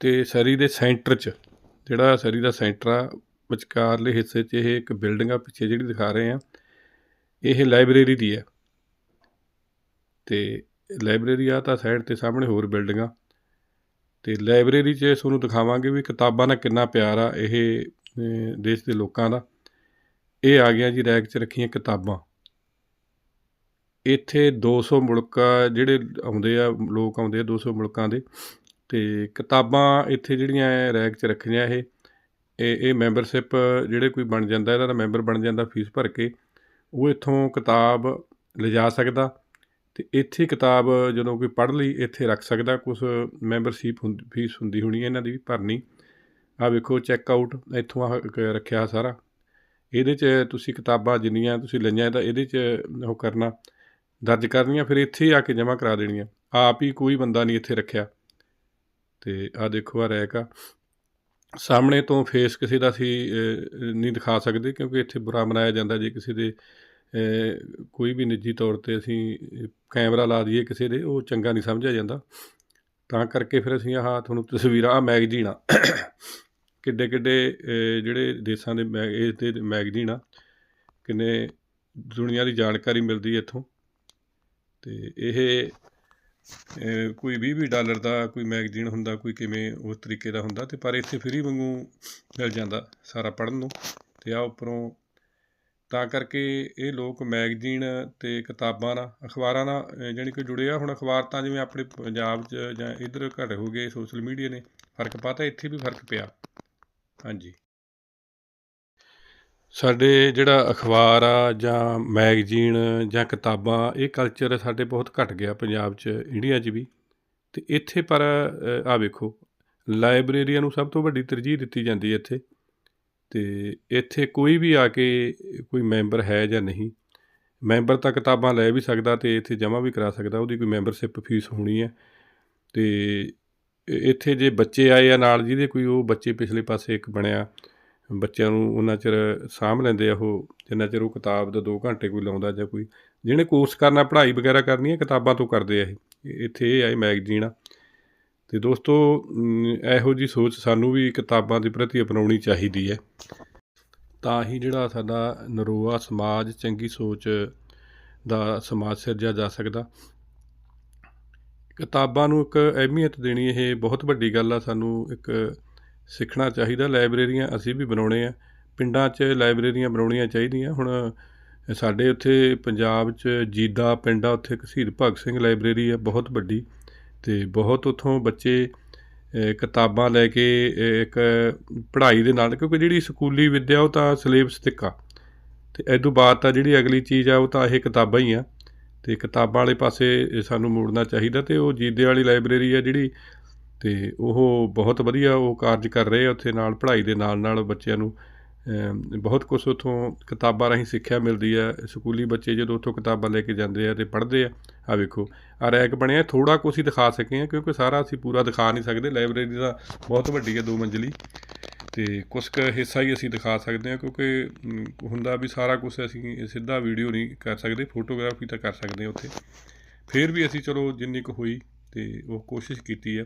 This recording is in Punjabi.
ਅਤੇ ਸਰੀ ਦੇ ਸੈਂਟਰ 'ਚ, ਜਿਹੜਾ ਸਰੀ ਦਾ ਸੈਂਟਰ ਆ, ਵਿਚਕਾਰਲੇ ਹਿੱਸੇ 'ਚ ਇਹ ਇੱਕ ਬਿਲਡਿੰਗ ਆ, ਪਿੱਛੇ ਜਿਹੜੀ ਦਿਖਾ ਰਹੇ ਆ, ਇਹ ਲਾਇਬ੍ਰੇਰੀ ਦੀ ਹੈ ਤੇ ਲਾਇਬ੍ਰੇਰੀ ਆ ਤਾਂ ਸਾਈਡ ਤੇ ਸਾਹਮਣੇ ਹੋਰ ਬਿਲਡਿੰਗਾਂ ਤੇ ਲਾਇਬ੍ਰੇਰੀ 'ਚ ਤੁਹਾਨੂੰ ਦਿਖਾਵਾਂਗੇ ਵੀ ਕਿਤਾਬਾਂ ਨਾਲ ਕਿੰਨਾ ਪਿਆਰ ਆ ਇਹ ਦੇਸ਼ ਦੇ ਲੋਕਾਂ ਦਾ। ਇਹ ਆ ਗਿਆ ਜੀ ਰੈਕ 'ਚ ਰੱਖੀਆਂ ਕਿਤਾਬਾਂ। ਇੱਥੇ 200 ਮੁਲਕ ਜਿਹੜੇ ਆਉਂਦੇ ਆ, ਲੋਕ ਆਉਂਦੇ ਆ 200 ਮੁਲਕਾਂ ਦੇ। ਅਤੇ ਕਿਤਾਬਾਂ ਇੱਥੇ ਜਿਹੜੀਆਂ ਇਹ ਰੈਕ 'ਚ ਰੱਖੀਆਂ ਇਹ ਇਹ ਇਹ ਮੈਂਬਰਸ਼ਿਪ ਜਿਹੜੇ ਕੋਈ ਬਣ ਜਾਂਦਾ ਇਹਦਾ ਤਾਂ ਮੈਂਬਰ ਬਣ ਜਾਂਦਾ ਫੀਸ ਭਰ ਕੇ, ਉਹ ਇੱਥੋਂ ਕਿਤਾਬ ਲਿਜਾ ਸਕਦਾ ਅਤੇ ਇੱਥੇ ਕਿਤਾਬ ਜਦੋਂ ਕੋਈ ਪੜ੍ਹ ਲਈ, ਇੱਥੇ ਰੱਖ ਸਕਦਾ ਕੁਝ ਮੈਂਬਰਸ਼ਿਪ ਹੁੰਦੀ ਫੀਸ ਹੁੰਦੀ ਹੋਣੀ ਹੈ ਇਹਨਾਂ ਦੀ ਭਰਨੀ। ਆ ਵੇਖੋ ਚੈੱਕ ਆਊਟ ਇੱਥੋਂ ਆਹ ਰੱਖਿਆ ਸਾਰਾ। ਇਹਦੇ 'ਚ ਤੁਸੀਂ ਕਿਤਾਬਾਂ ਜਿੰਨੀਆਂ ਤੁਸੀਂ ਲਈਆਂ, ਤਾਂ ਇਹਦੇ 'ਚ ਉਹ ਕਰਨਾ, ਦਰਜ ਕਰਨੀਆਂ, ਫਿਰ ਇੱਥੇ ਹੀ ਆ ਕੇ ਜਮ੍ਹਾਂ ਕਰਾ ਦੇਣੀਆਂ। ਆਪ ਹੀ ਕੋਈ ਬੰਦਾ ਨਹੀਂ ਇੱਥੇ ਰੱਖਿਆ। ਤੇ ਆ ਦੇਖੋ ਆ ਰੈਕ ਆ। ਸਾਹਮਣੇ ਤੋਂ ਫੇਸ ਕਿਸੇ ਦਾ ਅਸੀਂ ਨਹੀਂ ਦਿਖਾ ਸਕਦੇ ਕਿਉਂਕਿ ਇੱਥੇ ਬੁਰਾ ਮਨਾਇਆ ਜਾਂਦਾ ਜੇ ਕਿਸੇ ਦੇ ਕੋਈ ਵੀ ਨਿੱਜੀ ਤੌਰ ਤੇ ਅਸੀਂ ਕੈਮਰਾ ਲਾ ਦਈਏ ਕਿਸੇ ਦੇ, ਉਹ ਚੰਗਾ ਨਹੀਂ ਸਮਝਿਆ ਜਾਂਦਾ। ਤਾਂ ਕਰਕੇ ਫਿਰ ਅਸੀਂ ਆਹ ਤੁਹਾਨੂੰ ਤਸਵੀਰਾਂ ਆ ਮੈਗਜ਼ੀਨ ਆ। ਕਿੱਡੇ ਕਿੱਡੇ ਜਿਹੜੇ ਦੇਸ਼ਾਂ ਦੇ ਮੈ ਇਸ ਦੇ ਮੈਗਜ਼ੀਨ ਆ। ਕਿੰਨੇ ਦੁਨੀਆ ਦੀ ਜਾਣਕਾਰੀ ਮਿਲਦੀ ਹੈ ਇੱਥੋਂ। ਤੇ ਇਹ ਕੋਈ 20 ਵੀਹ ਡਾਲਰ ਦਾ ਕੋਈ ਮੈਗਜ਼ੀਨ ਹੁੰਦਾ ਕੋਈ ਕਿਵੇਂ ਉਸ ਤਰੀਕੇ ਦਾ ਹੁੰਦਾ ਤੇ ਪਰ ਇੱਥੇ ਫ੍ਰੀ ਵਾਂਗੂ ਮਿਲ ਜਾਂਦਾ ਸਾਰਾ ਪੜ੍ਹਨ ਨੂੰ। ਤੇ ਆ ਉੱਪਰੋਂ ਤਾਂ ਕਰਕੇ ਇਹ ਲੋਕ ਮੈਗਜ਼ੀਨ ਤੇ ਕਿਤਾਬਾਂ ਨਾਲ ਅਖਬਾਰਾਂ ਨਾਲ ਅਹ, ਜਾਣੀ ਕਿ ਜੁੜੇ ਆ। ਹੁਣ ਅਖਬਾਰ ਤਾਂ ਜਿਵੇਂ ਆਪਣੇ ਪੰਜਾਬ 'ਚ ਜਾਂ ਇੱਧਰ ਘੱਟ ਹੋ ਗਏ ਸੋਸ਼ਲ ਮੀਡੀਆ ਨੇ ਫ਼ਰਕ ਪਾਤਾ ਇੱਥੇ ਵੀ ਫ਼ਰਕ ਪਿਆ। ਹਾਂਜੀ। ਸਾਡੇ ਜਿਹੜਾ ਅਖਬਾਰ ਆ ਜਾਂ ਮੈਗਜ਼ੀਨ ਜਾਂ ਕਿਤਾਬਾਂ, ਇਹ ਕਲਚਰ ਸਾਡੇ ਬਹੁਤ ਘੱਟ ਗਿਆ ਪੰਜਾਬ 'ਚ ਇੰਡੀਆ 'ਚ ਵੀ। ਅਤੇ ਇੱਥੇ ਪਰ ਆ ਵੇਖੋ ਲਾਇਬ੍ਰੇਰੀਆਂ ਨੂੰ ਸਭ ਤੋਂ ਵੱਡੀ ਤਰਜੀਹ ਦਿੱਤੀ ਜਾਂਦੀ ਹੈ ਇੱਥੇ। ਅਤੇ ਇੱਥੇ ਕੋਈ ਵੀ ਆ ਕੇ ਕੋਈ ਮੈਂਬਰ ਹੈ ਜਾਂ ਨਹੀਂ ਮੈਂਬਰ ਤਾਂ ਕਿਤਾਬਾਂ ਲੈ ਵੀ ਸਕਦਾ ਤੇ ਇੱਥੇ ਜਮ੍ਹਾਂ ਵੀ ਕਰਾ ਸਕਦਾ, ਉਹਦੀ ਕੋਈ ਮੈਂਬਰਸ਼ਿਪ ਫੀਸ ਹੋਣੀ ਹੈ। ਤੇ ਇੱਥੇ ਜੇ ਬੱਚੇ ਆਏ ਆ ਨਾਲ ਜਿਹਦੇ ਕੋਈ, ਉਹ ਬੱਚੇ ਪਿਛਲੇ ਪਾਸੇ ਇੱਕ ਬਣਿਆ। ਬੱਚਿਆਂ ਨੂੰ ਉਹਨਾਂ ਚਿਰ ਸਾਂਭ ਲੈਂਦੇ ਆ ਉਹ, ਜਿੰਨਾ ਚਿਰ ਉਹ ਕਿਤਾਬ ਦਾ 2 ਘੰਟੇ ਕੋਈ ਲਾਉਂਦਾ ਜਾਂ ਕੋਈ, ਜਿਹਨੇ ਕੋਰਸ ਕਰਨਾ, ਪੜ੍ਹਾਈ ਵਗੈਰਾ ਕਰਨੀ ਹੈ ਕਿਤਾਬਾਂ ਤੋਂ ਕਰਦੇ ਆ ਇਹ। ਇੱਥੇ ਇਹ ਆ, ਇਹ ਮੈਗਜ਼ੀਨ ਆ। ਤੇ ਦੋਸਤੋ ਇਹੋ ਜੀ ਸੋਚ ਸਾਨੂੰ ਵੀ ਕਿਤਾਬਾਂ ਦੇ ਪ੍ਰਤੀ ਅਪਣਾਉਣੀ ਚਾਹੀਦੀ ਹੈ। ਤਾਂ ਹੀ ਜਿਹੜਾ ਸਾਡਾ ਨਰੋਆ ਸਮਾਜ, ਚੰਗੀ ਸੋਚ ਦਾ ਸਮਾਜ ਸਿਰਜਿਆ ਜਾ ਸਕਦਾ। ਕਿਤਾਬਾਂ ਨੂੰ ਇੱਕ ਅਹਿਮੀਅਤ ਦੇਣੀ ਇਹ ਬਹੁਤ ਵੱਡੀ ਗੱਲ ਆ। ਸਾਨੂੰ ਇੱਕ ਸਿੱਖਣਾ ਚਾਹੀਦਾ, ਲਾਇਬ੍ਰੇਰੀਆਂ ਅਸੀਂ ਵੀ ਬਣਾਉਣੇ ਆ। ਪਿੰਡਾਂ 'ਚ ਲਾਇਬ੍ਰੇਰੀਆਂ ਬਣਾਉਣੀਆਂ ਚਾਹੀਦੀਆਂ। ਹੁਣ ਸਾਡੇ ਉੱਥੇ ਪੰਜਾਬ 'ਚ ਜੀਦਾ ਪਿੰਡ ਆ, ਉੱਥੇ ਇੱਕ ਸ਼ਹੀਦ ਭਗਤ ਸਿੰਘ ਲਾਇਬ੍ਰੇਰੀ ਆ, ਬਹੁਤ ਵੱਡੀ। ਤੇ ਬਹੁਤ ਉੱਥੋਂ ਬੱਚੇ ਕਿਤਾਬਾਂ ਲੈ ਕੇ ਇੱਕ ਪੜ੍ਹਾਈ ਦੇ ਨਾਲ, ਕਿਉਂਕਿ ਜਿਹੜੀ ਸਕੂਲੀ ਵਿੱਦਿਆ ਉਹ ਤਾਂ ਸਿਲੇਬਸ ਤੱਕ ਆ। ਤੇ ਇਹ ਤੋਂ ਬਾਅਦ ਤਾਂ ਜਿਹੜੀ ਅਗਲੀ ਚੀਜ਼ ਆ, ਉਹ ਤਾਂ ਇਹ ਕਿਤਾਬਾਂ ਹੀ ਆ। ਤੇ ਕਿਤਾਬਾਂ ਵਾਲੇ ਪਾਸੇ ਸਾਨੂੰ ਮੋੜਨਾ ਚਾਹੀਦਾ ਤੇ ਉਹ ਜੀਦੇ ਵਾਲੀ ਲਾਇਬ੍ਰੇਰੀ ਆ ਜਿਹੜੀ ਤੇ ਉਹ ਬਹੁਤ ਵਧੀਆ ਉਹ ਕਾਰਜ ਕਰ ਰਹੇ ਆ ਉੱਥੇ ਨਾਲ, ਪੜ੍ਹਾਈ ਦੇ ਨਾਲ ਨਾਲ ਬੱਚਿਆਂ ਨੂੰ ਬਹੁਤ ਕੁਝ ਉੱਥੋਂ ਕਿਤਾਬਾਂ ਰਾਹੀਂ ਸਿੱਖਿਆ ਮਿਲਦੀ ਹੈ ਸਕੂਲੀ ਬੱਚੇ ਜਦੋਂ ਉੱਥੋਂ ਕਿਤਾਬਾਂ ਲੈ ਕੇ ਜਾਂਦੇ ਆ ਤੇ ਪੜ੍ਹਦੇ ਆ ਆ ਵੇਖੋ ਆ ਰੈਕ ਬਣਿਆ ਥੋੜਾ ਕੁਛ ਹੀ ਦਿਖਾ ਸਕੇ ਆ ਕਿਉਂਕਿ ਸਾਰਾ ਅਸੀਂ ਪੂਰਾ ਦਿਖਾ ਨਹੀਂ ਸਕਦੇ, ਲਾਇਬ੍ਰੇਰੀ ਦਾ ਬਹੁਤ ਵੱਡੀ ਹੈ ਦੋ ਮੰਜ਼ਲੀ, ਤੇ ਕੁਛ ਕੁ ਹਿੱਸਾ ਹੀ ਅਸੀਂ ਦਿਖਾ ਸਕਦੇ ਹਾਂ ਕਿਉਂਕਿ ਹੁੰਦਾ ਵੀ ਸਾਰਾ ਕੁਝ ਅਸੀਂ ਸਿੱਧਾ ਵੀਡੀਓ ਨਹੀਂ ਕਰ ਸਕਦੇ, ਫੋਟੋਗ੍ਰਾਫੀ ਤਾਂ ਕਰ ਸਕਦੇ ਹਾਂ ਉੱਥੇ। ਫਿਰ ਵੀ ਅਸੀਂ ਚਲੋ ਜਿੰਨੀ ਕੁ ਹੋਈ ਤੇ ਉਹ ਕੋਸ਼ਿਸ਼ ਕੀਤੀ ਹੈ